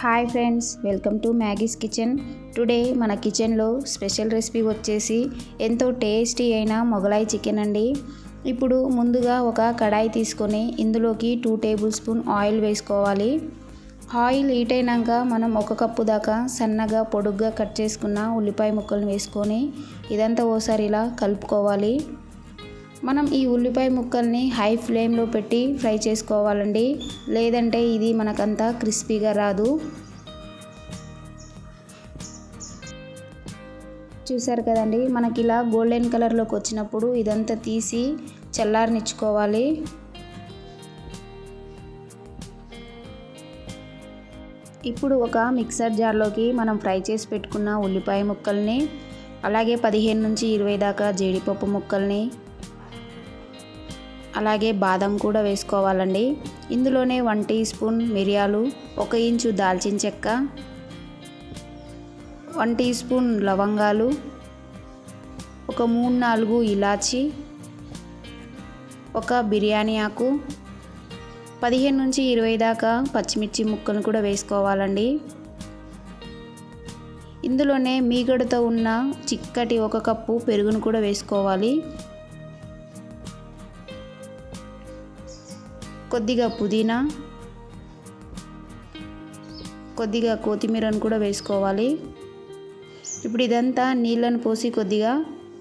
Hi friends welcome to Maggie's kitchen. Today మన కిచెన్లో special recipe వచ్చేసి ఎంతో టేస్టీ అయిన మొగలాయి చికెన్ అండి. ఇప్పుడు ముందుగా ఒక కడాయి తీసుకొని ఇందులోకి టూ టేబుల్ స్పూన్ ఆయిల్ వేసుకోవాలి. ఆయిల్ హీట్ అయినాక మనం ఒక కప్పు దాకా సన్నగా పొడుగ్గా కట్ చేసుకున్న ఉల్లిపాయ ముక్కలను వేసుకొని ఇదంతా ఓసారి ఇలా కలుపుకోవాలి. మనం ఈ ఉల్లిపాయ ముక్కల్ని హై ఫ్లేమ్లో పెట్టి ఫ్రై చేసుకోవాలండి. లేదంటే ఇది మనకంతా క్రిస్పీగా రాదు. చూసారు కదండి మనకి ఇలా గోల్డెన్ కలర్లోకి వచ్చినప్పుడు ఇదంతా తీసి చల్లారనిచ్చుకోవాలి. ఇప్పుడు ఒక మిక్సర్ జార్లోకి మనం ఫ్రై చేసి పెట్టుకున్న ఉల్లిపాయ ముక్కల్ని అలాగే పదిహేను నుంచి ఇరవై దాకా జీడిపప్పు ముక్కల్ని అలాగే బాదం కూడా వేసుకోవాలండి. ఇందులోనే వన్ టీ స్పూన్ మిరియాలు ఒక ఇంచు దాల్చిన చెక్క వన్ టీ స్పూన్ లవంగాలు ఒక మూడు నాలుగు ఇలాచి ఒక బిర్యానీ ఆకు పదిహేను నుంచి ఇరవై దాకా పచ్చిమిర్చి ముక్కలు కూడా వేసుకోవాలండి. ఇందులోనే మీగడతో ఉన్న చిక్కటి ఒక కప్పు పెరుగును కూడా వేసుకోవాలి. కొద్దిగా పుదీనా కొద్దిగా కొత్తిమీరను కూడా వేసుకోవాలి. ఇప్పుడు ఇదంతా నీళ్ళను పోసి కొద్దిగా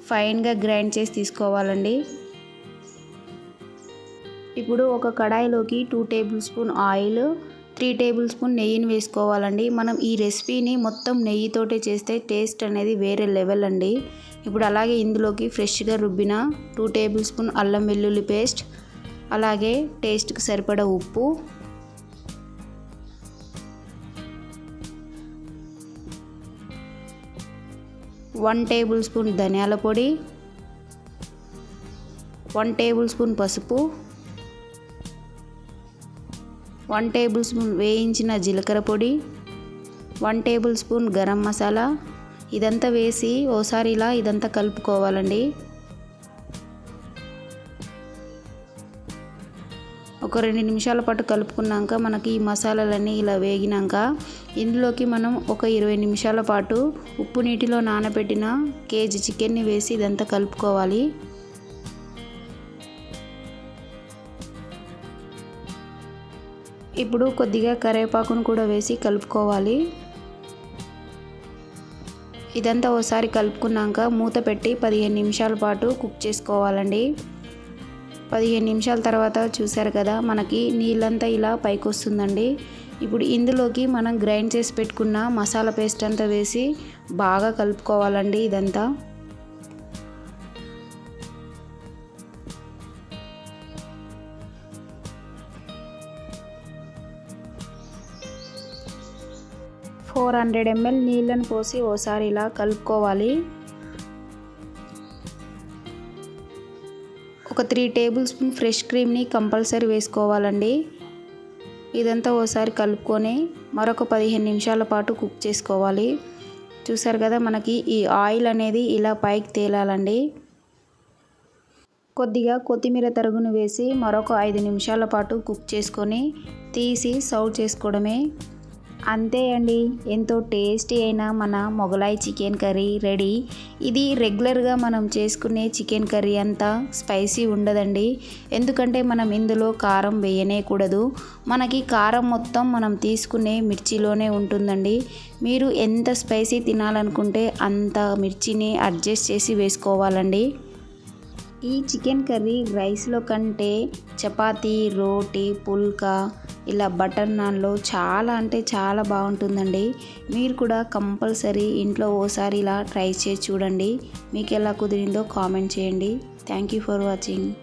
ఫైన్గా గ్రైండ్ చేసి తీసుకోవాలండి. ఇప్పుడు ఒక కడాయిలోకి two tablespoon oil three tablespoon నెయ్యిని వేసుకోవాలండి. మనం ఈ రెసిపీని మొత్తం నెయ్యితోటే చేస్తే టేస్ట్ అనేది వేరే లెవెల్ అండి. ఇప్పుడు అలాగే ఇందులోకి ఫ్రెష్గా రుబ్బిన టూ టేబుల్ స్పూన్ అల్లం వెల్లుల్లి పేస్ట్ అలాగే టేస్ట్కి సరిపడ ఉప్పు. వన్ టేబుల్ స్పూన్ ధనియాల పొడి. వన్ టేబుల్ స్పూన్ పసుపు. వన్ టేబుల్ స్పూన్ వేయించిన జీలకర్ర పొడి. One tablespoon garam masala. ఇదంతా వేసి ఓసారి ఇలా ఇదంతా కలుపుకోవాలండి. ఒక రెండు నిమిషాల పాటు కలుపుకున్నాక మనకి ఈ మసాలాలన్నీ ఇలా వేగినాక ఇందులోకి మనం ఒక ఇరవై నిమిషాల పాటు ఉప్పు నీటిలో నానబెట్టిన కేజీ చికెన్ని వేసి ఇదంతా కలుపుకోవాలి. ఇప్పుడు కొద్దిగా కరివేపాకును కూడా వేసి కలుపుకోవాలి. ఇదంతా ఒకసారి కలుపుకున్నాక మూత పెట్టి పదిహేను నిమిషాల పాటు కుక్ చేసుకోవాలండి. పదిహేను నిమిషాల తర్వాత చూసారు కదా మనకి నీళ్ళంతా ఇలా పైకి వస్తుందండి ఇప్పుడు ఇందులోకి మనం గ్రైండ్ చేసి పెట్టుకున్న మసాలా పేస్ట్ అంతా వేసి బాగా కలుపుకోవాలండి ఇదంతా. ఫోర్ హండ్రెడ్ ఎంఎల్ నీళ్ళను పోసి ఓసారి ఇలా కలుపుకోవాలి. ఒక త్రీ టేబుల్ స్పూన్ ఫ్రెష్ క్రీమ్ని కంపల్సరీ వేసుకోవాలండి. ఇదంతా ఓసారి కలుపుకొని మరొక పదిహేను నిమిషాల పాటు కుక్ చేసుకోవాలి. చూసారు కదా మనకి ఈ ఆయిల్ అనేది ఇలా పైకి తేలాలండి. కొద్దిగా కొత్తిమీర తరుగును వేసి మరొక ఐదు నిమిషాల పాటు కుక్ చేసుకొని తీసి సర్వ్ చేసుకోవడమే అంతే అండి. ఎంతో టేస్టీ అయిన మన మొగలాయి చికెన్ కర్రీ రెడీ. ఇది రెగ్యులర్గా మనం చేసుకునే చికెన్ కర్రీ అంతా స్పైసీ ఉండదండి. ఎందుకంటే మనం ఇందులో కారం వేయనేకూడదు. మనకి కారం మొత్తం మనం తీసుకునే మిర్చిలోనే ఉంటుందండి. మీరు ఎంత స్పైసీ తినాలనుకుంటే అంత మిర్చిని అడ్జస్ట్ చేసి వేసుకోవాలండి. ఈ చికెన్ కర్రీ రైస్లో కంటే చపాతీ రోటీ పుల్కా ఇలా బటర్ నాన్లో చాలా అంటే చాలా బాగుంటుందండి. మీరు కూడా కంపల్సరీ ఇంట్లో ఓసారి ఇలా ట్రై చేసి చూడండి. మీకు ఎలా కుదిరిందో కామెంట్ చేయండి. Thank you for watching.